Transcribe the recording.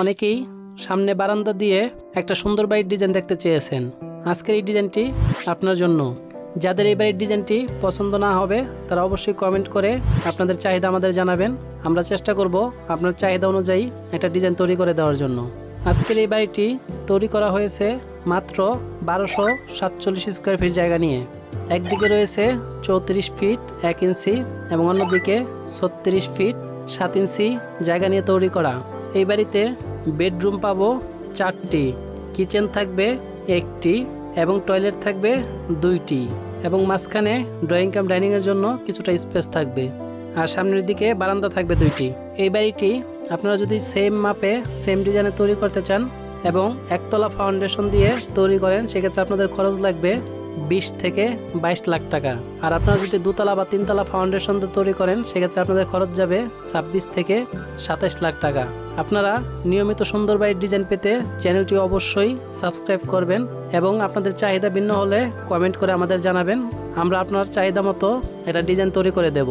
অনেকেই সামনে বারান্দা দিয়ে একটা সুন্দর বাড়ির ডিজাইন দেখতে চেয়েছেন। আজকের এই ডিজাইনটি আপনার জন্য। যাদের এই বাড়ির ডিজাইনটি পছন্দ না হবে, তারা অবশ্যই কমেন্ট করে আপনাদের চাহিদা আমাদের জানাবেন। আমরা চেষ্টা করব আপনার চাহিদা অনুযায়ী একটা ডিজাইন তৈরি করে দেওয়ার জন্য। আজকের এই বাড়িটি তৈরি করা হয়েছে মাত্র বারোশো সাতচল্লিশ স্কোয়ার ফিট জায়গা নিয়ে। একদিকে রয়েছে চৌত্রিশ ফিট এক ইঞ্চি এবং অন্যদিকে ছত্রিশ ফিট সাত ইঞ্চি জায়গা নিয়ে তৈরি করা। এই বাড়িতে বেডরুম পাবো চারটি, কিচেন থাকবে একটি এবং টয়লেট থাকবে দুইটি এবং মাঝখানে ড্রয়িং কাম ডাইনিংয়ের জন্য কিছুটা স্পেস থাকবে আর সামনের দিকে বারান্দা থাকবে দুইটি। এই বাড়িটি আপনারা যদি সেম মাপে সেম ডিজাইনে তৈরি করতে চান এবং একতলা ফাউন্ডেশন দিয়ে তৈরি করেন, সেক্ষেত্রে আপনাদের খরচ লাগবে বিশ থেকে বাইশ লাখ টাকা। আর আপনারা যদি দুতলা বা তিনতলা ফাউন্ডেশন তৈরি করেন, সেক্ষেত্রে আপনাদের খরচ যাবে ছাব্বিশ থেকে সাতাশ লাখ টাকা। আপনারা নিয়মিত সুন্দর বাড়ির ডিজাইন পেতে চ্যানেলটি অবশ্যই সাবস্ক্রাইব করবেন এবং আপনাদের চাহিদা ভিন্ন হলে কমেন্ট করে আমাদের জানাবেন। আমরা আপনার চাহিদা মতো এটা ডিজাইন তৈরি করে দেব।